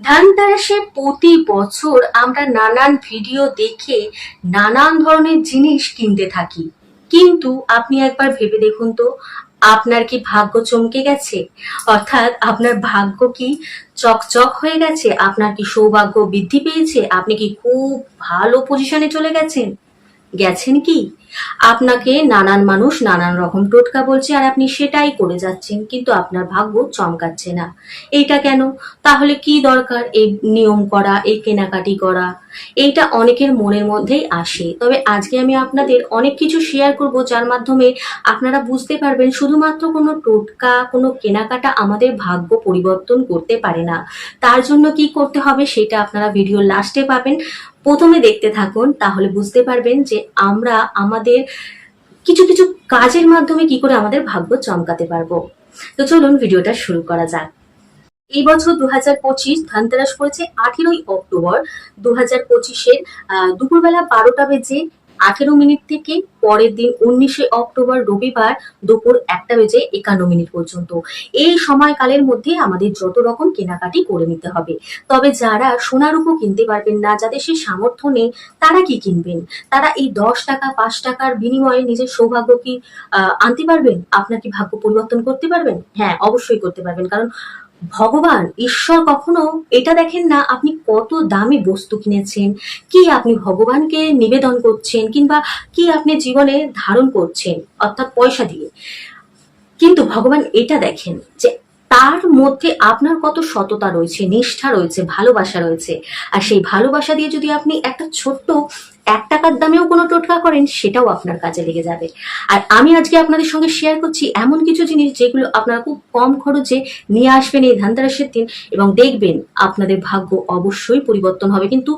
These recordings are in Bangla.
ধানতেরাসে প্রতি বছর আমরা নানান ভিডিও দেখে নানান ধরনের জিনিস কিনতে থাকি। কিন্তু আপনি একবার ভেবে দেখুন তো, আপনার কি ভাগ্য চমকে গেছে? অর্থাৎ আপনার ভাগ্য কি চকচক হয়ে গেছে? আপনার কি সৌভাগ্য বৃদ্ধি পেয়েছে? আপনি কি খুব ভালো পজিশনে চলে গেছেন? গেছেন কি? আপনাকে নানান মানুষ নানান রকম টোটকা বলছে আর আপনি সেটাই করে যাচ্ছেন, কিন্তু আপনার ভাগ্য চমকাচ্ছে না। এইটা কেন? তাহলে কি দরকার? এই নিয়ম করা, এই কেনাকাটি করা, এইটা অনেকের মনের মধ্যেই আসে। তবে আজকে আমি আপনাদের অনেক কিছু শেয়ার করব যার মাধ্যমে আপনারা বুঝতে পারবেন শুধুমাত্র কোনো টোটকা, কোনো কেনাকাটা আমাদের ভাগ্য পরিবর্তন করতে পারে না। তার জন্য কি করতে হবে সেটা আপনারা ভিডিও লাস্টে পাবেন। প্রথমে দেখতে থাকুন, তাহলে বুঝতে পারবেন যে আমরা আমাদের কিছু কিছু কাজের মাধ্যমে কি করে আমাদের ভাগ্য চমকাতে পারব। তো চলুন ভিডিওটা শুরু করা যাক। এই বছর দু হাজার পঁচিশ ধনতেরাস পড়েছে আঠেরোই অক্টোবর। দু হাজার পঁচিশের দুপুরবেলা বারোটা বেজে আঠেরো মিনিট থেকে পরের দিন উনিশে অক্টোবর রবিবার দুপুর একটা বেজে একান্ন মিনিট পর্যন্ত। এই সময়কালের মধ্যে আমাদের যত রকম কেনাকাটি করে নিতে হবে। তবে যারা সোনার উপর কিনতে পারবেন না, যাদের সে সামর্থ্য নেই, তারা কি কিনবেন? তারা এই দশ টাকা, পাঁচ টাকার বিনিময়ে নিজের সৌভাগ্য কি আনতে পারবেন? আপনার কি ভাগ্য পরিবর্তন করতে পারবেন? হ্যাঁ অবশ্যই করতে পারবেন। কারণ ভগবান, ঈশ্বর কখনো এটা দেখেন না আপনি কত দামি বস্তু কিনেছেন, কি আপনি ভগবানকে নিবেদন করছেন কিংবা কি আপনি জীবনে ধারণ করছেন, অর্থাৎ পয়সা দিয়ে। কিন্তু ভগবান এটা দেখেন যে তার মধ্যে আপনার কত সততা রয়েছে, নিষ্ঠা রয়েছে, ভালোবাসা রয়েছে। আর সেই ভালোবাসা দিয়ে যদি আপনি একটা ছোট্ট এক টাকার দামেও কোনো টোটকা করেন, সেটাও আপনার কাজে লেগে যাবে। আর আমি আজকে আপনাদের সঙ্গে শেয়ার করছি এমন কিছু জিনিস যেগুলো আপনারা খুব কম খরচে নিয়ে আসবেন এই ধানতেরাসের দিন এবং দেখবেন আপনাদের ভাগ্য অবশ্যই পরিবর্তন হবে। কিন্তু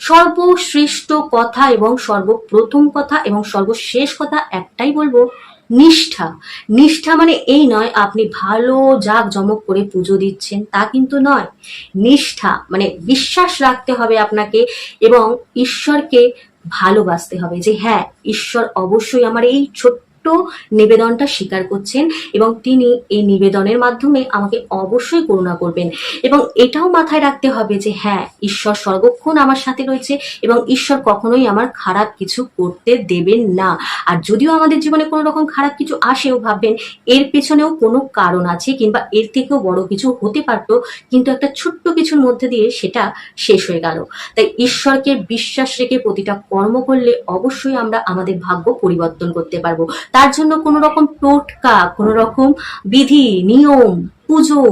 সর্বশ্রেষ্ঠ কথা এবং সর্বপ্রথম কথা এবং সর্বশেষ কথা একটাই বলব নিষ্ঠা। নিষ্ঠা মানে এই নয়, আপনি ভালো জাক জমক করে পুজো দিচ্ছেন, তা কিন্তু নয়। নিষ্ঠা মানে বিশ্বাস রাখতে হবে আপনাকে এবং ঈশ্বরকে ভালোবাসতে হবে যে হ্যাঁ ঈশ্বর অবশ্যই আমার এই ছোট্ট নিবেদনটা স্বীকার করছেন এবং তিনি এই নিবেদনের মাধ্যমে আমাকে অবশ্যই করুণা করবেন। এবং এটাও মাথায় রাখতে হবে যে হ্যাঁ ঈশ্বর সর্বক্ষণ আমার সাথে রয়েছে এবং ঈশ্বর কখনোই আমার খারাপ কিছু করতে দেবেন না। আর যদিও আমাদের জীবনে কোনো রকম খারাপ কিছু আসেও ভাববেন এর পেছনেও কোনো কারণ আছে কিংবা এর থেকেও বড় কিছু হতে পারতো, কিন্তু একটা ছোট্ট কিছুর মধ্যে দিয়ে সেটা শেষ হয়ে গেল। তাই ঈশ্বরকে বিশ্বাস রেখে প্রতিটা কর্ম করলে অবশ্যই আমরা আমাদের ভাগ্য পরিবর্তন করতে পারব। তার জন্য কোনো রকম টোটকা, কোনো রকম বিধি, নিয়ম, পুজো,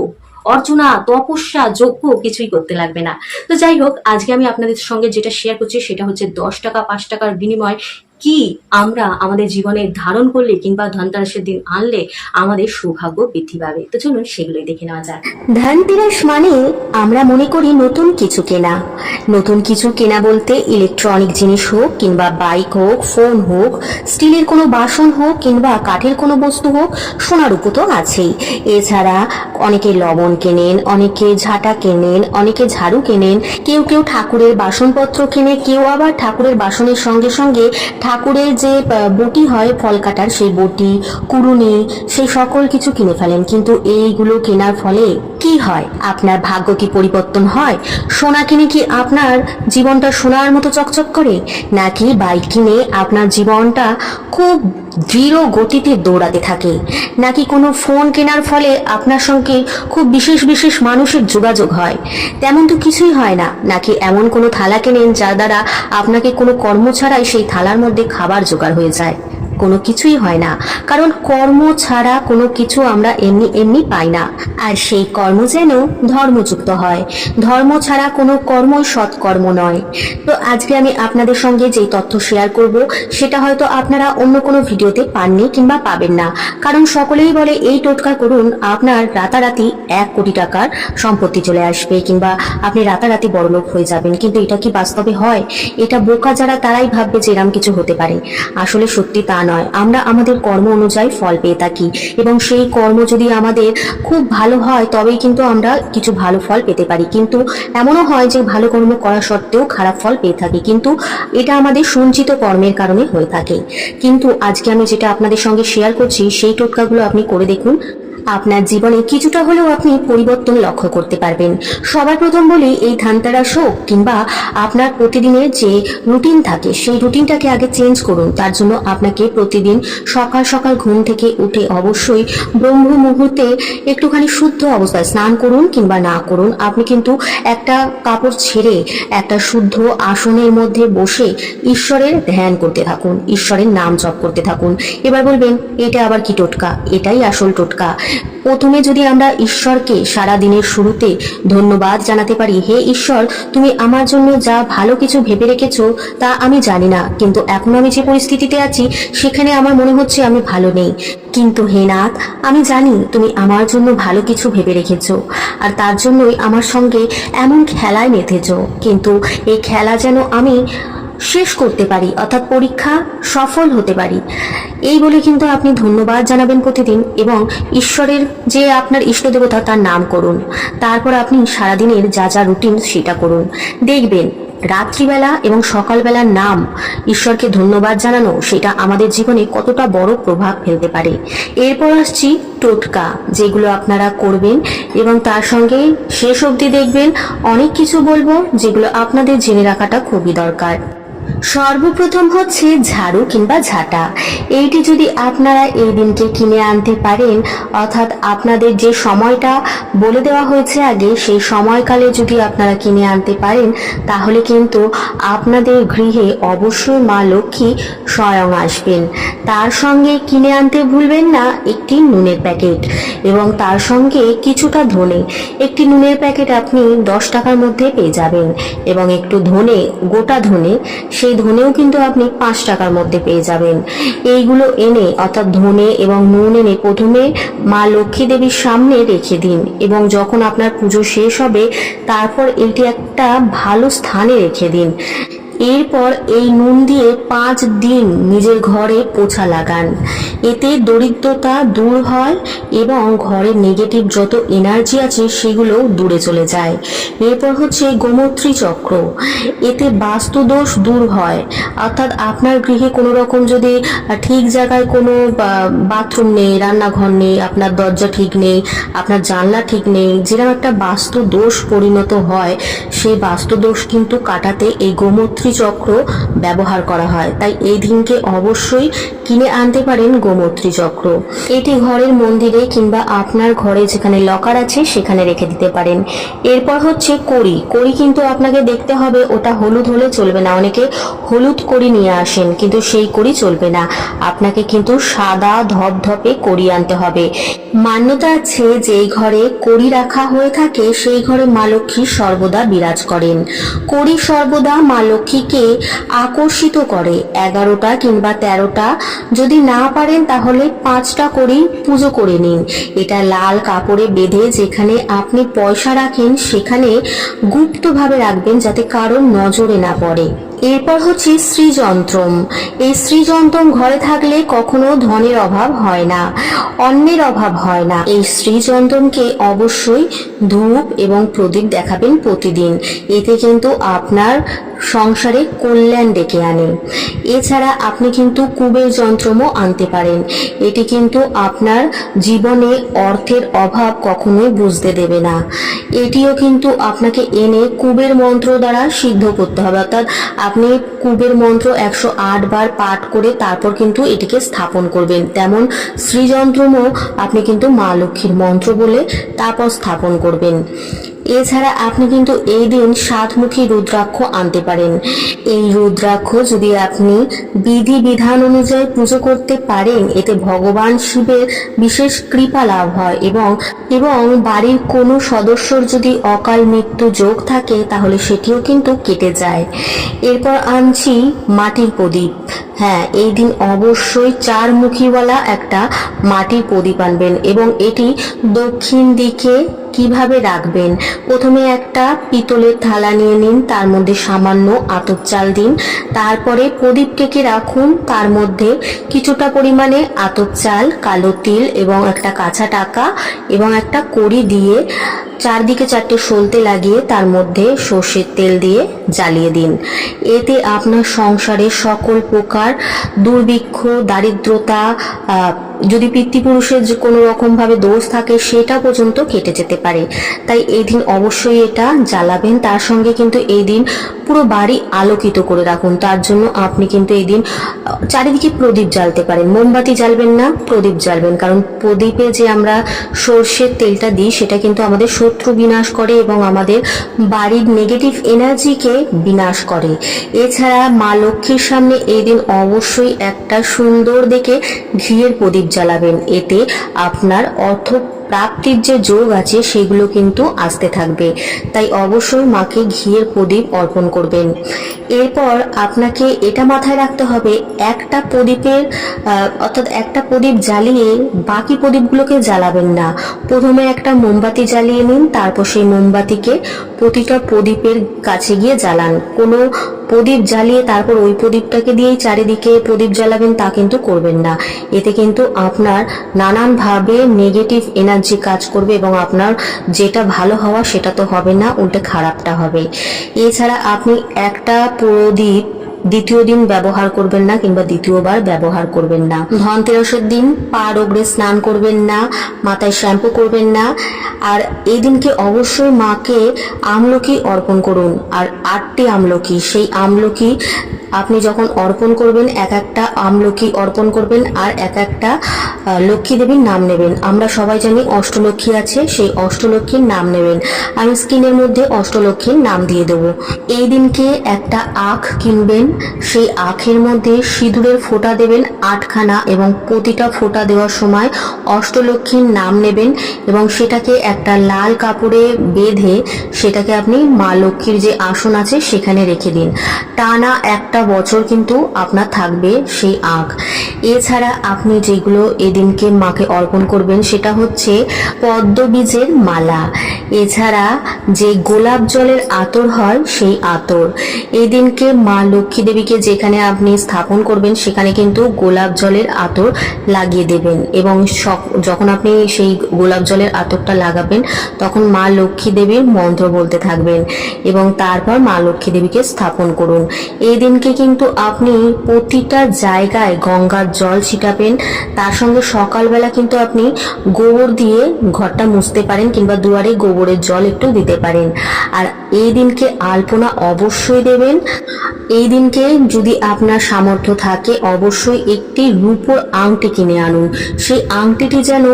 অর্চনা, তপস্যা, যজ্ঞ কিছুই করতে লাগবে না। তো যাই হোক, আজকে আমি আপনাদের সঙ্গে যেটা শেয়ার করছি সেটা হচ্ছে দশ টাকা, পাঁচ টাকার বিনিময় কি আমরা আমাদের জীবনে ধারণ করলে কিংবা ধনতেরাসের দিন আনলে আমাদের সৌভাগ্য বৃদ্ধি পাবে? তো চলুন সেগুলোই দেখে নেওয়া যাক। ধনতেরাস মানে আমরা মনে করি নতুন কিছু কেনা। নতুন কিছু কেনা বলতে ইলেকট্রনিক জিনিস হোক কিংবা বাইক হোক ফোন হোক স্টিলের কোনো বাসন হোক কিংবা কাঠের কোনো বস্তু হোক, সোনার উপর তো আছেই। এছাড়া অনেকে লবণ কেনেন, অনেকে ঝাঁটা কেনেন, অনেকে ঝাড়ু কেনেন, কেউ কেউ ঠাকুরের বাসনপত্র কেনে, কেউ আবার ঠাকুরের বাসনের সঙ্গে সঙ্গে ঠাকুরের যে বটি হয় ফল কাটার, সেই বটি কুরুনি সেই সকল কিছু কিনে ফেলেন। কিন্তু এইগুলো কেনার ফলে কি হয়? আপনার ভাগ্য কি পরিবর্তন হয়? সোনা কিনে কি আপনার জীবনটা সোনার মতো চকচক করে? নাকি বাইক কিনে আপনার জীবনটা খুব দৃঢ় গতিতে দৌড়াতে থাকে। নাকি কোনো ফোন কেনার ফলে আপনার সঙ্গে খুব বিশেষ বিশেষ মানুষের যোগাযোগ হয়? তেমন তো কিছুই হয় না। নাকি এমন কোনো থালা কেনেন যার দ্বারা আপনাকে কোনো কর্ম ছাড়াই সেই থালার মধ্যে খাবার জোগাড় হয়ে যায়? কোনো কিছুই হয় না। কারণ কর্ম ছাড়া কোনো কিছু আমরা এমনি এমনি পাই না। আর সেই কর্ম যেন ধর্মযুক্ত হয়। ধর্ম ছাড়া কোনো কর্মই সৎকর্ম নয়। তো আজকে আমি আপনাদের সঙ্গে যেই তথ্য শেয়ার করব, সেটা হয়তো আপনারা অন্য কোনো ভিডিওতে পাননি কিংবা পাবেন না। কারণ সকলেই বলে, এই টোটকা করুন, আপনার রাতারাতি এক কোটি টাকার সম্পত্তি চলে আসবে কিংবা আপনি রাতারাতি বড়লোক হয়ে যাবেন। কিন্তু এটা কি বাস্তবে হয়? এটা বোকা যারা, তারাই ভাববে যে এরম কিছু হতে পারে। আসলে সত্যি তা নয়। আমরা আমাদের কর্ম অনুযায়ী ফল পেয়ে থাকি এবং সেই কর্ম যদি আমাদের খুব ভালো হয়, তবেই কিন্তু আমরা কিছু ভালো ফল পেতে পারি। কিন্তু এমনও হয় যে ভালো কর্ম করা সত্ত্বেও খারাপ ফল পেয়ে থাকি। কিন্তু এটা আমাদের সঞ্চিত কর্মের কারণে হয়ে থাকে। কিন্তু আজকে আমি যেটা আপনাদের সঙ্গে শেয়ার করছি, সেই টোটকাগুলো আপনি করে দেখুন। আপনার জীবনে কিছুটা হলেও আপনি পরিবর্তন লক্ষ্য করতে পারবেন। সবার প্রথম বলি, এই ধানতেরাস হোক কিংবা আপনার প্রতিদিনের যে রুটিন থাকে, সেই রুটিনটাকে আগে চেঞ্জ করুন। তার জন্য আপনাকে প্রতিদিন সকাল সকাল ঘুম থেকে উঠে অবশ্যই ব্রহ্ম মুহূর্তে একটুখানি শুদ্ধ অবস্থায় স্নান করুন কিংবা না করুন। আপনি কিন্তু একটা কাপড় ছেড়ে একটা শুদ্ধ আসনের মধ্যে বসে ঈশ্বরের ধ্যান করতে থাকুন, ঈশ্বরের নাম জপ করতে থাকুন। এবার বলবেন, এটা আবার কি টোটকা? এটাই আসল টোটকা। প্রথমে যদি আমরা ঈশ্বরকে সারা দিনের শুরুতে ধন্যবাদ জানাতে পারি, হে ঈশ্বর, তুমি আমার জন্য যা ভালো কিছু ভেবে রেখেছো তা আমি জানি না, কিন্তু এখন আমি যে পরিস্থিতিতে আছি, সেখানে আমার মনে হচ্ছে আমি ভালো নেই। কিন্তু হে নাথ, আমি জানি তুমি আমার জন্য ভালো কিছু ভেবে রেখেছ, আর তার জন্যই আমার সঙ্গে এমন খেলায় মেতেছো কিন্তু এই খেলা যেন আমি শেষ করতে পারি, অর্থাৎ পরীক্ষা সফল হতে পারি। এই বলে কিন্তু আপনি ধন্যবাদ জানাবেন প্রতিদিন এবং ঈশ্বরের যে আপনার ইষ্ট দেবতা, তার নাম করুন। তারপর আপনি সারাদিনের যা যা রুটিন সেটা করুন। দেখবেন, রাত্রিবেলা এবং সকালবেলার নাম ঈশ্বরকে ধন্যবাদ জানানো, সেটা আমাদের জীবনে কতটা বড় প্রভাব ফেলতে পারে। এরপর আসছি টোটকা, যেগুলো আপনারা করবেন এবং তার সঙ্গে শেষ অবধি দেখবেন। অনেক কিছু বলব, যেগুলো আপনাদের জেনে রাখাটা খুবই দরকার। সর্বপ্রথম হচ্ছে ঝাড়ু কিংবা ঝাঁটা। এইটি যদি আপনারা এই দিনকে কিনে আনতে পারেন, অর্থাৎ আপনাদের যে সময়টা বলে দেওয়া হয়েছে আগে, সেই সময়কালে যদি আপনারা কিনে আনতে পারেন, তাহলে কিন্তু আপনাদের গৃহে অবশ্যই মা লক্ষ্মী স্বয়ং আসবেন। তার সঙ্গে কিনে আনতে ভুলবেন না, একটি নুনের প্যাকেট। এবং তার সঙ্গে কিছুটা ধনে, একটি নুনের প্যাকেট আপনি দশ টাকার মধ্যে পেয়ে যাবেন। এবং একটু ধনে, গোটা ধনে সেই ধনেও কিন্তু আপনি পাঁচ টাকার মধ্যে পেয়ে যাবেন। এইগুলো এনে, অর্থাৎ ধনে এবং নুন এনে প্রথমে মা লক্ষ্মী দেবীর সামনে রেখে দিন এবং যখন আপনার পুজো শেষ হবে, তারপর এটি একটা ভালো স্থানে রেখে দিন। এরপর এই নুন দিয়ে পাঁচ দিন নিজের ঘরে পোছা লাগান। এতে দরিদ্রতা দূর হয় এবং ঘরের নেগেটিভ যত এনার্জি আছে সেগুলো দূরে চলে যায়। এরপর হচ্ছে গোমূত্রী চক্র। এতে বাস্তুদোষ দূর হয়। অর্থাৎ আপনার গৃহে কোনো রকম যদি ঠিক জায়গায় কোনো বাথরুম নেই, রান্নাঘর নেই, আপনার দরজা ঠিক নেই, আপনার জানলা ঠিক নেই, যেরকম একটা বাস্তু দোষ পরিণত হয়, সেই বাস্তু দোষ কিন্তু কাটাতে এই গোমূত্রী চক্র ব্যবহার করা হয়। তাই এই দিনকে অবশ্যই কিনে আনতে পারেন গোমূত্রী চক্র। এটি ঘরের মন্দিরে কিংবা আপনার ঘরে যেখানে লকার আছে, সেখানে রেখে দিতে পারেন। এরপর হচ্ছে কড়ি। কড়ি কিন্তু আপনাকে দেখতে হবে, ওটা হলুদ হলে চলবে না। অনেকে হলুদ কড়ি নিয়ে আসেন, কিন্তু সেই কড়ি চলবে না। আপনাকে কিন্তু সাদা ধপধপে কড়ি আনতে হবে। মান্যতা আছে যে ঘরে কড়ি রাখা হয়ে থাকে, সেই ঘরে মা লক্ষ্মী সর্বদা বিরাজ করেন। কড়ি সর্বদা মা লক্ষ্মীকে আকর্ষিত করে, এগারোটা কিংবা তেরোটা। যদি না পারেন তাহলে পাঁচটা করেই পুজো করে নিন। এটা লাল কাপড়ে বেঁধে যেখানে আপনি পয়সা রাখেন, সেখানে গুপ্তভাবে রাখবেন যাতে কারোর নজরে না পড়ে। এরপর হচ্ছে শ্রীযন্ত্রম এই শ্রীযন্ত্রম ঘরে থাকলে কখনো ধনের অভাব হয় না অন্যের অভাব হয় না। এই শ্রীযন্ত্রমকে অবশ্যই ধূপ এবং প্রদীপ দেখাবেন প্রতিদিন। এতে কিন্তু আপনার সংসারে কল্যাণ ডেকে আনে। এছাড়া আপনি কিন্তু কুবের যন্ত্রমও আনতে পারেন। এটি কিন্তু আপনার জীবনে অর্থের অভাব কখনোই বুঝতে দেবে না। এটিও কিন্তু আপনাকে এনে কুবের মন্ত্র দ্বারা সিদ্ধ করতে হবে। অর্থাৎ আপনি কুবের মন্ত্র একশো আট বার পাঠ করে তারপর কিন্তু এটিকে স্থাপন করবেন। তেমন শ্রীযন্ত্রমও আপনি কিন্তু মা লক্ষ্মীর মন্ত্র বলে তারপর স্থাপন করবেন। এছাড়া আপনি কিন্তু এই দিন সাতমুখী রুদ্রাক্ষ আনতে পারেন। এই রুদ্রাক্ষ যদি আপনি বিধি বিধান অনুযায়ী পুজো করতে পারেন, এতে ভগবান শিবের বিশেষ কৃপা লাভ হয় এবং এবং বাড়ির কোনো সদস্যর যদি অকাল মৃত্যু যোগ থাকে, তাহলে সেটিও কিন্তু কেটে যায়। এরপর আনছি মাটির প্রদীপ। হ্যাঁ এই দিন অবশ্যই চার মুখীওয়ালা একটা মাটির প্রদীপ আনবেন এবং এটি দক্ষিণ দিকে কীভাবে রাখবেন? প্রথমে একটা পিতলের থালা নিয়ে নিন, তার মধ্যে সামান্য আতর চাল দিন। তারপরে প্রদীপ টেকে রাখুন, তার মধ্যে কিছুটা পরিমাণে আতর চাল, কালো তিল এবং একটা কাঁচা টাকা এবং একটা কড়ি দিয়ে চারদিকে চারটে সলতে লাগিয়ে তার মধ্যে সর্ষের তেল দিয়ে জ্বালিয়ে দিন। এতে আপনার সংসারে সকল প্রকার দুর্ভিক্ষ, দারিদ্রতা যদি পিতৃপুরুষের যে কোনো রকমভাবে দোষ থাকে সেটা পর্যন্ত কেটে যেতে পারে। তাই এই দিন অবশ্যই এটা জ্বালাবেন। তার সঙ্গে কিন্তু এই দিন পুরো বাড়ি আলোকিত করে রাখুন। তার জন্য আপনি কিন্তু এই দিন চারিদিকে প্রদীপ জ্বালতে পারেন। মোমবাতি জ্বালবেন না, প্রদীপ জ্বালবেন। কারণ প্রদীপে যে আমরা সর্ষের তেলটা দিই সেটা কিন্তু আমাদের শত্রু বিনাশ করে এবং আমাদের বাড়ির নেগেটিভ এনার্জিকে বিনাশ করে। এছাড়া মা লক্ষ্মীর সামনে এই দিন অবশ্যই একটা সুন্দর দেখে ঘিয়ের প্রদীপ জ্বালাবেন। এতে আপনার অর্থ প্রাপ্তির যে যোগ আছে, সেগুলো কিন্তু আসতে থাকবে। তাই অবশ্যই মাকে ঘিয়ের প্রদীপ অর্পণ করবেন। এরপর আপনাকে এটা মাথায় রাখতে হবে, একটা প্রদীপের অর্থাৎ একটা প্রদীপ জ্বালিয়ে বাকি প্রদীপগুলোকে জ্বালাবেন না। প্রথমে একটা মোমবাতি জ্বালিয়ে নিন, তারপর সেই মোমবাতিকে প্রতিটা প্রদীপের কাছে গিয়ে জ্বালান। কোনো প্রদীপ জ্বালিয়ে তারপর ওই প্রদীপটাকে দিয়েই চারিদিকে প্রদীপ জ্বালাবেন তা কিন্তু করবেন না। এতে কিন্তু আপনার নানানভাবে নেগেটিভ এনার্জি কাজ করবে এবং আপনার যেটা ভালো হওয়া সেটা তো হবে না, উল্টে খারাপটা হবে। এছাড়া আপনি একটা প্রদীপ দ্বিতীয় দিন ব্যবহার করবেন না কিংবা দ্বিতীয়বার ব্যবহার করবেন না। ধনতেরসের দিন পা রোগড়ে স্নান করবেন না, মাথায় শ্যাম্পু করবেন না। আর এই দিনকে অবশ্যই মাকে আমলকি অর্পণ করুন। আর আটটি আমলকি, সেই আমলকি আপনি যখন অর্পণ করবেন, এক একটা আমলকি অর্পণ করবেন আর এক একটা লক্ষ্মী দেবীর নাম নেবেন। আমরা সবাই জানি অষ্টলক্ষ্মী আছে, সেই অষ্টলক্ষ্মীর নাম নেবেন। আমি স্ক্রিনের মধ্যে অষ্টলক্ষ্মীর নাম দিয়ে দেবো। এই দিনকে একটা আখ কিনবেন সেই আখের মধ্যে সিঁদুরের ফোঁটা দেবেন আটখানা এবং প্রতিটা ফোঁটা দেওয়ার সময় অষ্টলক্ষ্মীর নাম নেবেন এবং সেটাকে একটা লাল কাপড়ে বেঁধে সেটাকে আপনি মা লক্ষ্মীর যে আসন আছে সেখানে রেখে দিন। টানা একটা বছর কিন্তু আপনার থাকবে সেই আখ। এছাড়া আপনি যেগুলো এদিনকে মাকে অর্পণ করবেন সেটা হচ্ছে পদ্মবীজের মালা। এছাড়া যে গোলাপ জলের আতর হয়, সেই আতর। এই দিনকে মা লক্ষ্মী দেবীকে যেখানে আপনি স্থাপন করবেন, সেখানে কিন্তু গোলাপ জলের আতর লাগিয়ে দেবেন এবং যখন আপনি সেই গোলাপ জলের আতরটা লাগাবেন, তখন মা লক্ষ্মী দেবীর মন্ত্র বলতে থাকবেন এবং তারপর মা লক্ষ্মী দেবীকে স্থাপন করুন। এই দিনকে কিন্তু আপনি প্রতিটা জায়গায় গঙ্গার জল ছিটাবেন, তার সঙ্গে সকালবেলা কিন্তু আপনি গোবর দিয়ে ঘরটা মুছতে পারেন কিংবা দুয়ারে গোবরের জল একটু দিতে পারেন। আর এই দিনকে আলপনা অবশ্যই দেবেন। এই দিনকে যদি আপনার সামর্থ্য থাকে, অবশ্যই একটি রূপোর আংটি কিনে আনুন। সেই আংটিটি যেন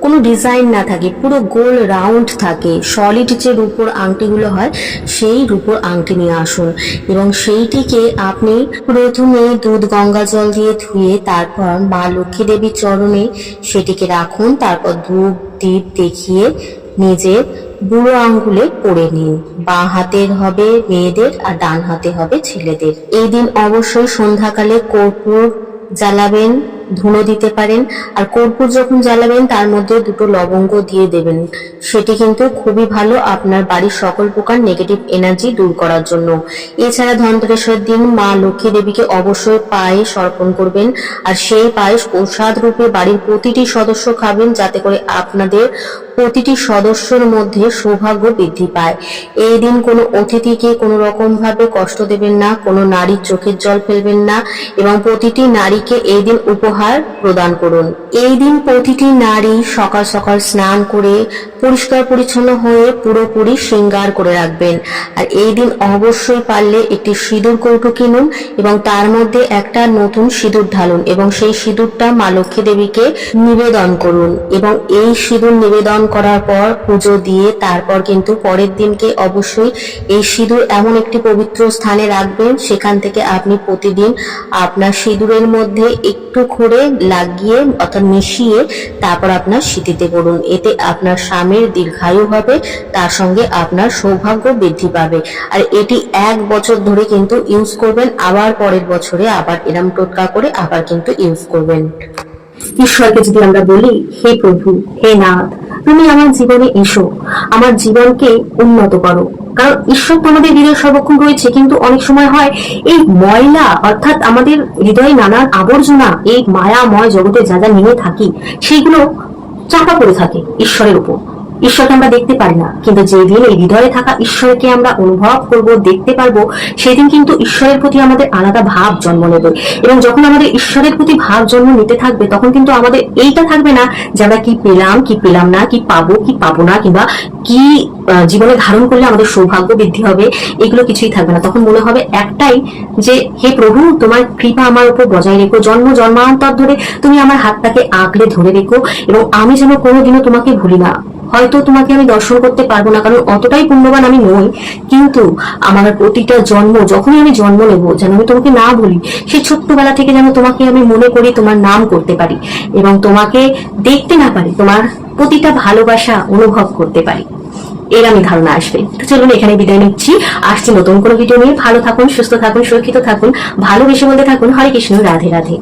কোনো ডিজাইন না থাকে, পুরো গোল রাউন্ড থাকে। সলিড যে রূপোর আংটিগুলো হয়, সেই রূপোর আংটি নিয়ে আসুন। এবং সেইটিকে আপনি প্রথমে দুধ গঙ্গা জল দিয়ে ধুয়ে, তারপর মা লক্ষ্মী দেবীর চরণে সেটিকে রাখুন। তারপর ধূপ দ্বীপ দেখিয়ে নিজের বুড়ো আঙ্গুলে পরে নিন। বা হাতের হবে মেয়েদের আর ডান হাতে হবে ছেলেদের। এই দিন অবশ্যই সন্ধ্যাকালে কর্পূর জ্বালাবেন। ধুনো দিতে পারেন আর কর্পূর যখন জ্বালাবেন, তার মধ্যে দুটো লবঙ্গ দিয়ে দেবেন। সেটি কিন্তু খুবই ভালো আপনার বাড়ির সকল প্রকার নেগেটিভ এনার্জি দূর করার জন্য। এছাড়া ধনতেরসের দিন মা লক্ষ্মী দেবীকে অবশ্যই পায়েস অর্পণ করবেন আর সেই পায়েস প্রসাদ রূপে বাড়ির প্রতিটি সদস্য খাবেন, যাতে করে আপনাদের প্রতিটি সদস্যের মধ্যে সৌভাগ্য বৃদ্ধি পায়। এই দিন কোনো অতিথিকে কোনো রকম ভাবে কষ্ট দেবেন না, কোনো নারীর চোখের জল ফেলবেন না এবং প্রতিটি নারীকে এই দিন উপহার প্রদান করুন। এই দিন প্রতিটি নারী সকাল সকাল স্নান করে পরিষ্কার পরিচ্ছন্ন হয়ে পুরোপুরি শৃঙ্গার করে রাখবেন। আর এই দিন অবশ্যই পারলে একটি সিঁদুর কৌটো কিনুন এবং তার মধ্যে একটা নতুন সিঁদুর ঢালুন এবং সেই সিঁদুরটা মা লক্ষ্মী দেবীকে নিবেদন করুন এবং এই সিঁদুর নিবেদন করার পর পুজো দিয়ে তারপর কিন্তু পরের দিনকে অবশ্যই এই সিঁদুর এমন একটি পবিত্র স্থানে রাখবেন, সেখান থেকে আপনি প্রতিদিন আপনার সিঁদুরের মধ্যে একটু করে লাগিয়ে অর্থাৎ মিশিয়ে তারপর আপনার সিঁথিতে করুন এতে আপনার স্বামীর দীর্ঘায়ু হবে তার সঙ্গে আপনার সৌভাগ্য বৃদ্ধি পাবে। আর এটি এক বছর ধরে কিন্তু ইউজ করবেন আবার পরের বছরে আবার এরম টোটকা করে আবার কিন্তু ইউজ করবেন। ঈশ্বরকে যদি আমরা বলি হে প্রভু হে নাথ তুমি আমার জীবনে এসো আমার জীবনকে উন্নত করো। কারণ ঈশ্বর তো আমাদের হৃদয় সর্বক্ষণ রয়েছে, কিন্তু অনেক সময় হয় এই ময়লা, অর্থাৎ আমাদের হৃদয়ে নানান আবর্জনা, এই মায়াময় জগতে যা যা নিয়ে থাকি, সেইগুলো চাপা পড়ে থাকে ঈশ্বরের উপর। ঈশ্বরকে আমরা দেখতে পারি না। কিন্তু যেদিন এই হৃদয়ে থাকা ঈশ্বরকে আমরা অনুভব করব, দেখতে পারব, সেদিন কিন্তু ঈশ্বরের প্রতি আমাদের আলাদা ভাব জন্ম নেবে। এবং যখন আমাদের ঈশ্বরের প্রতি ভাব জন্ম নিতে থাকবে, তখন কিন্তু আমাদের এইটা থাকবে না যে আমরা কি পেলাম কি পেলাম না, কি পাবো কি পাবো না, কিংবা কি জীবনে ধারণ করলে আমাদের সৌভাগ্য বৃদ্ধি হবে, এগুলো কিছুই থাকবে না। তখন মনে হবে একটাই যে, হে প্রভু, তোমার কৃপা আমার উপর বজায় রেখো। জন্ম, জন্মান্তর ধরে তুমি আমার হাতটাকে আঁকড়ে ধরে রেখো, এবং আমি যেন কোনোদিনও তোমাকে ভুলি না। হয়তো তোমাকে আমি দর্শন করতে পারব না, কারণ অতটাই পুণ্যবান আমি নই। কিন্তু আমার প্রতিটা জন্ম, যখনই আমি জন্ম নেব, যেন আমি তোমাকে না বলি, সেই ছোট্টবেলা থেকে যেন তোমাকে আমি মনে করি, তোমার নাম করতে পারি এবং তোমাকে দেখতে না পারি, তোমার প্রতিটা ভালোবাসা অনুভব করতে পারি। এর আমি ধারণা আসবে। তো চলুন এখানে বিদায় নিচ্ছি। আসছি নতুন কোনো ভিডিও নিয়ে। ভালো থাকুন, সুস্থ থাকুন, সুরক্ষিত থাকুন, ভালোবেসে বলতে থাকুন, হরে কৃষ্ণ, রাধে রাধে।